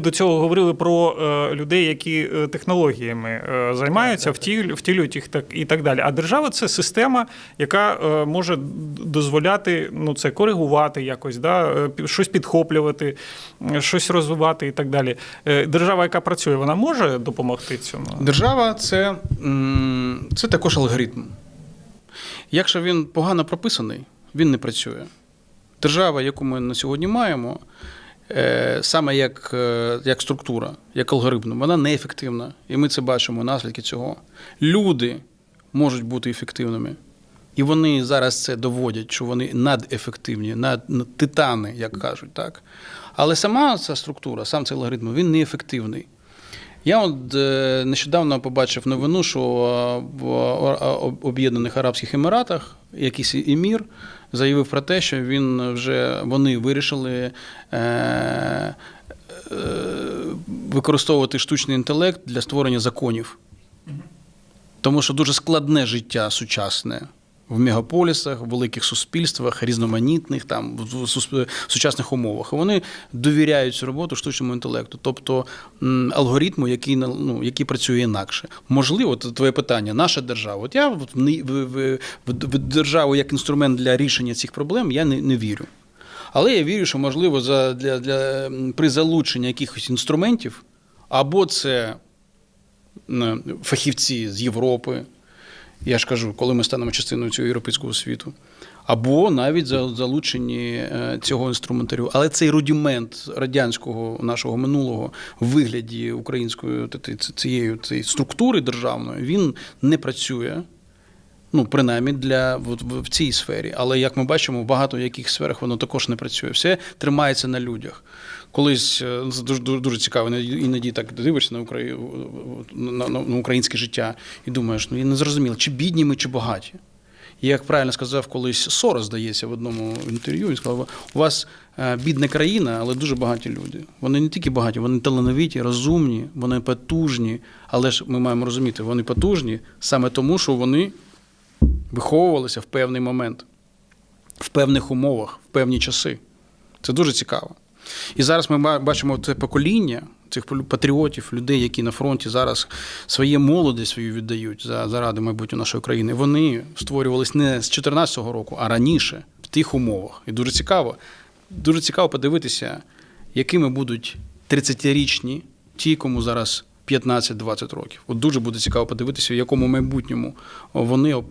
До цього говорили про е, людей, які е, технологіями е, займаються, втілю- втілюють їх так і так далі. А держава це система, яка може дозволяти ну, це коригувати якось, да, щось підхоплювати, щось розвивати і так далі. Держава, яка працює, вона може допомогти цьому? Держава це, це також алгоритм. Якщо він погано прописаний, він не працює. Держава, яку ми на сьогодні маємо, е, саме як, е, як структура, як алгоритм, вона неефективна. І ми це бачимо, наслідки цього. Люди можуть бути ефективними. І вони зараз це доводять, що вони надефективні, над, титани, як кажуть, так. Але сама ця структура, сам цей алгоритм, він неефективний. Я от е, нещодавно побачив новину, що е, в Об'єднаних Арабських Еміратах якийсь емір заявив про те, що він вже вони вирішили е, е, використовувати штучний інтелект для створення законів. Тому що дуже складне життя сучасне в мегаполісах, в великих суспільствах, різноманітних, там в сучасних умовах. Вони довіряють цю роботу штучному інтелекту, тобто алгоритму, який ну, який працює інакше. Можливо, це твоє питання, наша держава. От я в державу як інструмент для рішення цих проблем я не, не вірю. Але я вірю, що можливо за, для, для, при залученні якихось інструментів, або це фахівці з Європи. Я ж кажу, коли ми станемо частиною цього європейського світу, або навіть за залученні е, цього інструментарю. Але цей рудімент радянського нашого минулого в вигляді української цієї цієї структури державної він не працює. Ну, принаймні для в, в цій сфері. Але як ми бачимо, в багато яких сферах воно також не працює. Все тримається на людях. Колись це дуже, дуже, дуже цікаво, іноді, іноді так дивишся на, Украї... на, на, на українське життя і думаєш, ну я не зрозуміло, чи бідні ми, чи багаті. І як правильно сказав колись Сорос, здається, в одному інтерв'ю, він сказав, у вас е, бідна країна, але дуже багаті люди. Вони не тільки багаті, вони талановиті, розумні, вони потужні. Але ж ми маємо розуміти, вони потужні саме тому, що вони виховувалися в певний момент, в певних умовах, в певні часи. Це дуже цікаво. І зараз ми бачимо це покоління цих патріотів, людей, які на фронті зараз своє молодість свою віддають за, заради майбутнього нашої країни. Вони створювались не з 2014 року, а раніше, в тих умовах. І дуже цікаво, дуже цікаво подивитися, якими будуть 30-річні ті, кому зараз 15-20 років. От дуже буде цікаво подивитися, в якому майбутньому вони е,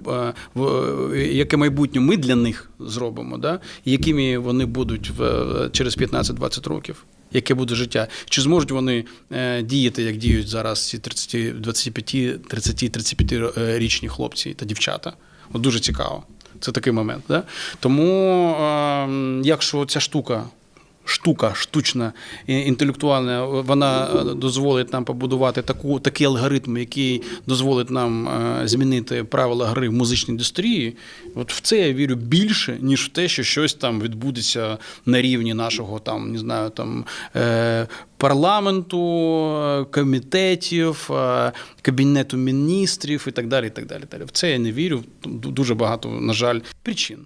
в- яке майбутнє ми для них зробимо, да? якими вони будуть в, через 15-20 років. Яке буде життя? Чи зможуть вони е, діяти, як діють зараз ці 30, 25, 30-35 річні хлопці та дівчата? От дуже цікаво. Це такий момент. Да? Тому, е, якщо ця штука штука штучна інтелектуальна, вона е, дозволить нам побудувати таку, такий алгоритм, який дозволить нам е, змінити правила гри в музичній індустрії. От в це я вірю більше, ніж в те, що щось там відбудеться на рівні нашого там, не знаю, там. Е, Парламенту, е, комітетів, кабінету міністрів і так далі. І так далі. В це я не вірю. Дуже багато, на жаль, причин.